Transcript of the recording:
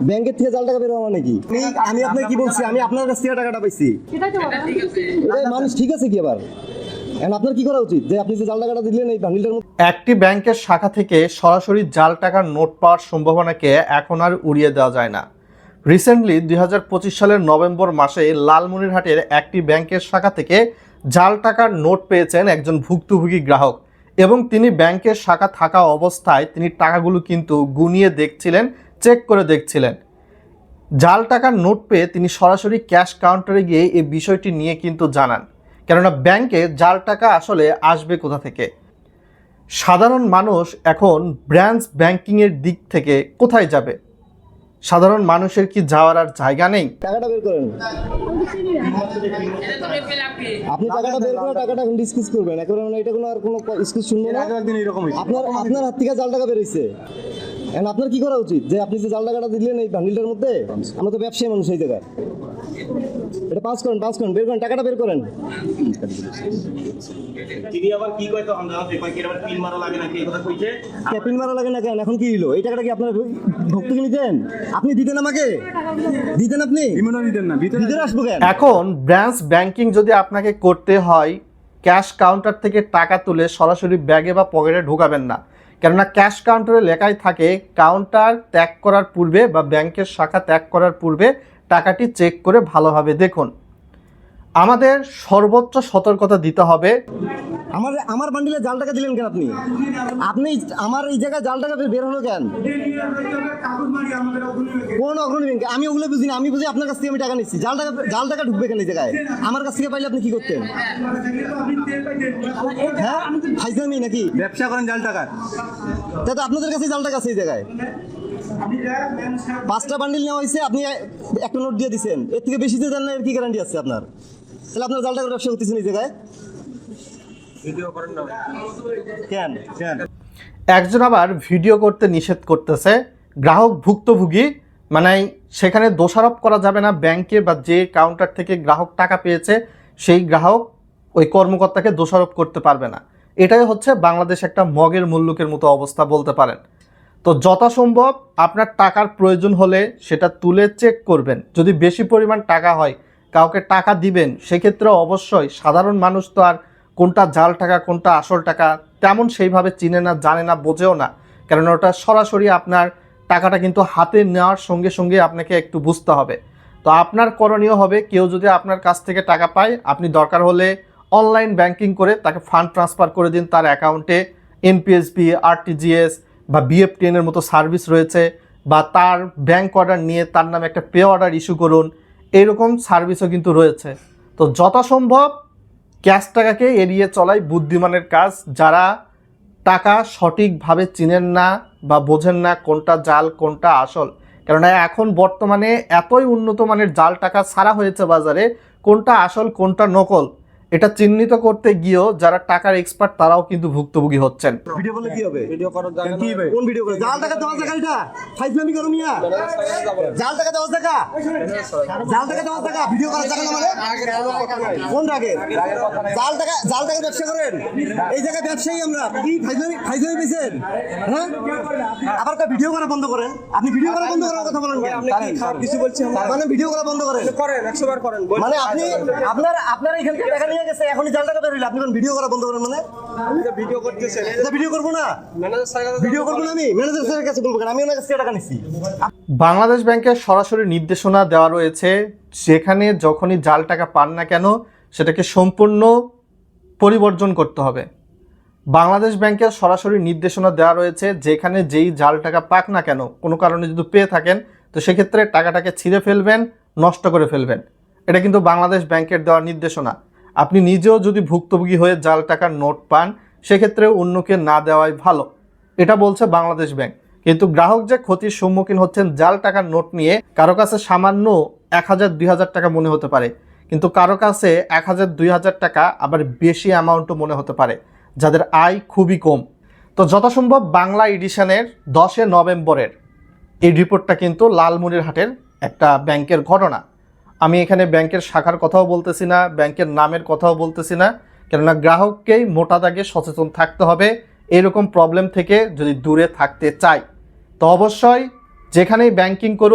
ব্যাংকের থেকে জাল টাকা বের হওয়া নাকি আমি- আমি আপনাকে কি বলছি? আমি আপনার কাছ থেকে টাকাটা পাইছি। মানুষ ঠিক আছে কি আবার আপনার কি করা উচিত? যে আপনি যে জাল টাকাটা দিলেন এই বান্ডিলটার মধ্যে একটি ব্যাংকের শাখা থেকে সরাসরি জাল টাকার নোট পাওয়ার সম্ভাবনাকে এখন আর উড়িয়ে দেওয়া যায় না। রিসেন্টলি দুই হাজার পঁচিশ সালের নভেম্বর মাসে লালমনিরহাটের একটি ব্যাংকের শাখা থেকে জাল টাকার নোট পেয়েছেন একজন ভুক্তভোগী গ্রাহক এবং তিনি ব্যাংকের শাখা থাকা অবস্থায় তিনি টাকাগুলো কিন্তু গুনিয়ে দেখছিলেন চেক করে দেখছিলেন। জাল টাকার নোট পেয়ে তিনি সরাসরি ক্যাশ কাউন্টারে গিয়ে এই বিষয়টি নিয়ে কিন্তু জানান। কেননা ব্যাংকে জাল টাকা আসলে আসবে কোথা থেকে? সাধারণ মানুষ এখন ব্রাঞ্চ ব্যাংকিংয়ের দিক থেকে কোথায় যাবে? সাধারণ মানুষের কি যাওয়ার আর জায়গা নেই? টাকাটা বের করেন। আপনি টাকাটা বের করে টাকাটা এখন ডিসকাস করবেন। এখন আমরা এটা কোনো আর কোনো শুনব না। আপনার আপনার হাত থেকে জাল টাকা বেরোইছে এখন আপনার কি করা উচিত? যে আপনি যে জাল টাকাটা দিলেন এই বান্ডিলটার মধ্যে আমরা তো ব্যবসায়ী মানুষ এই জায়গায়। এটা পাস করেন পাস করেন বের করেন টাকাটা বের করেন। তিনি আবার কি কয় তখন জানো তুই কি আবার পিন মারা লাগে নাকি? এই কথা কইছে? ক্যাপিং মারা লাগে না কেন? এখন কি হলো এই টাকাটা কি আপনার ভক্তকে নিতেন? আপনি দিতেন আমাকে? দিতেন আপনি? ভিতরে আসব কেন? এখন ব্রাঞ্চ ব্যাংকিং যদি আপনাকে করতে হয় ক্যাশ কাউন্টার থেকে টাকা তুলে সরাসরি ব্যাগে বা পকেটে ঢোকাবেন না। কেননা ক্যাশ কাউন্টারে লেখাই থাকে কাউন্টার ত্যাগ করার পূর্বে বা ব্যাংকের শাখা ত্যাগ করার পূর্বে টাকাটি চেক করে ভালোভাবে দেখুন। আমাদের সর্বোচ্চ সতর্কতা দিতে হবে। আমার আমার বান্ডিলে জাল টাকা দিলেন কেন আপনি? আপনি আমার এই জায়গায় জাল টাকা বের হলো কেন? কোন অগ্রণী ব্যাংক? আমি ওগুলো বুঝি না আমি বুঝি আপনার কাছ থেকে আমি টাকা নিচ্ছি। জাল টাকা জাল টাকা ঢুকবে কেন এই জায়গায়? আমার কাছ থেকে পাইলে আপনি কি করতেন? হ্যাঁ ফাইজলামি নাকি? ব্যবসা করেন জাল টাকার তা তো আপনাদের কাছে জাল টাকা আছে এই জায়গায়। পাঁচটা বান্ডিল নেওয়া হয়েছে আপনি একটা নোট দিয়ে দিচ্ছেন এর থেকে বেশি দিয়ে এর কি গ্যারান্টি আছে আপনার? তাহলে আপনার জাল টাকার ব্যবসা করতেছেন এই জায়গায়। কেন? কেন? একজন আবার ভিডিও করতে নিষেধ করতেছে গ্রাহক ভুক্তভোগী মানে সেখানে দোষারোপ করা যাবে না ব্যাংকে বা যে কাউন্টার থেকে গ্রাহক টাকা পেয়েছে সেই গ্রাহক ওই কর্মকর্তাকে দোষারোপ করতে পারবে না। এটাই হচ্ছে বাংলাদেশ একটা মগের মুল্লুকের মতো অবস্থা বলতে পারেন। তো যথাসম্ভব আপনার টাকার প্রয়োজন হলে সেটা তুলে চেক করবেন। যদি বেশি পরিমাণ টাকা হয়, কাউকে টাকা দিবেন, সেক্ষেত্রে অবশ্যই সাধারণ মানুষ তো আর কোনটা জাল টাকা, কোনটা আসল টাকা তেমন সেইভাবে চিনে না, জানে না, বোঝেও না। কারণ ওটা সরাসরি আপনার টাকাটা কিন্তু হাতে নেওয়ার সঙ্গে সঙ্গে আপনাকে একটু বুঝতে হবে। তো আপনার করণীয় হবে, কেউ যদি আপনার কাছ থেকে টাকা পায়, আপনি দরকার হলে অনলাইন ব্যাংকিং করে তাকে ফান্ড ট্রান্সফার করে দিন। তার অ্যাকাউন্টে এনপিএসবি, আরটিজিএস বা বিএফটিএনের মতো সার্ভিস রয়েছে বা তার ব্যাংক অর্ডার নিয়ে তার নামে একটা পে অর্ডার ইস্যু করুন, এরকম সার্ভিসও কিন্তু রয়েছে। তো যথাসম্ভব ক্যাশ টাকাকে এড়িয়ে চলাই বুদ্ধিমানের কাজ। যারা টাকা সঠিকভাবে চিনেন না বা বোঝেন না কোনটা জাল, কোনটা আসল, কেননা এখন বর্তমানে এতই উন্নত মানের জাল টাকা ছাড়া হয়েছে বাজারে, কোনটা আসল, কোনটা নকল এটা চিহ্নিত করতে গিয়েও যারা টাকার এক্সপার্ট তারাও কিন্তু ভুক্তভোগী হচ্ছেন। ভিডিও করলে কি হবে? ভিডিও করার জায়গা কি হবে? কোন ভিডিও করে? জাল টাকা দেওয়া জায়গা এটা। ফাইজলামি করো মিয়া। জাল টাকা দেওয়া জায়গা জাল টাকা দেওয়া জায়গা ভিডিও করার জায়গা মানে? কোন রাগে জাল টাকা জাল টাকা ব্যবসা করেন? এই জায়গায় ব্যবসায়ী আমরা। কি ফাইজলামি ফাইজলামি পেয়েছেন? হ্যাঁ? আবার কা ভিডিও করা বন্ধ করেন। আপনি ভিডিও করা বন্ধ করার কথা বলেন? কিছু বলছি মানে ভিডিও করা বন্ধ করেন। করেন একশো বার করেন। মানে আপনি আপনার আপনার এখান থেকে টাকা নিয়ে গেছে এখনই জাল টাকা বের হইলে আপনি কোন ভিডিও করা বন্ধ করেন মানে? ভিডিও করতেছেন এটা ভিডিও করব না? ম্যানেজার স্যার ভিডিও করব না আমি? ম্যানেজার স্যারের কাছে বলব আমি ওনার কাছ টাকা নিচ্ছি বাংলাদেশ ব্যাংকের সরাসরি নির্দেশনা দেওয়া রয়েছে যেখানে যখনই জাল টাকা পান না কেন সেটাকে সম্পূর্ণ পরিবর্জন করতে হবে। বাংলাদেশ ব্যাংকের সরাসরি নির্দেশনা দেওয়া রয়েছে যেখানে যেই জাল টাকা পাক না কেন কোনো কারণে যদি পেয়ে থাকেন তো সেক্ষেত্রে টাকাটাকে ছিঁড়ে ফেলবেন নষ্ট করে ফেলবেন। এটা কিন্তু বাংলাদেশ ব্যাংকের দেওয়া নির্দেশনা। আপনি নিজেও যদি ভুক্তভোগী হয়ে জাল টাকার নোট পান সেক্ষেত্রে অন্যকে না দেওয়াই ভালো। এটা বলছে বাংলাদেশ ব্যাংক। কিন্তু গ্রাহক যে ক্ষতির সম্মুখীন হচ্ছেন জাল টাকার নোট নিয়ে, কারও কাছে সামান্য এক হাজার, দুই হাজার টাকা মনে হতে পারে। কিন্তু কারও কাছে এক হাজার, দুই হাজার টাকা আবার বেশি অ্যামাউন্টও মনে হতে পারে, যাদের আয় খুবই কম। তো যথাসম্ভব বাংলা এডিশনের দশে নভেম্বরের এই রিপোর্টটা কিন্তু লালমনিরহাটের একটা ব্যাংকের ঘটনা। আমি এখানে ব্যাংকের শাখার কথাও বলতেছি না, ব্যাংকের নামের কথাও বলতেছি না, কেননা গ্রাহককেই মোটা দাগে সচেতন থাকতে হবে, এরকম প্রবলেম থেকে যদি দূরে থাকতে চাই। তো অবশ্যই যেখানেই ব্যাংকিং করুন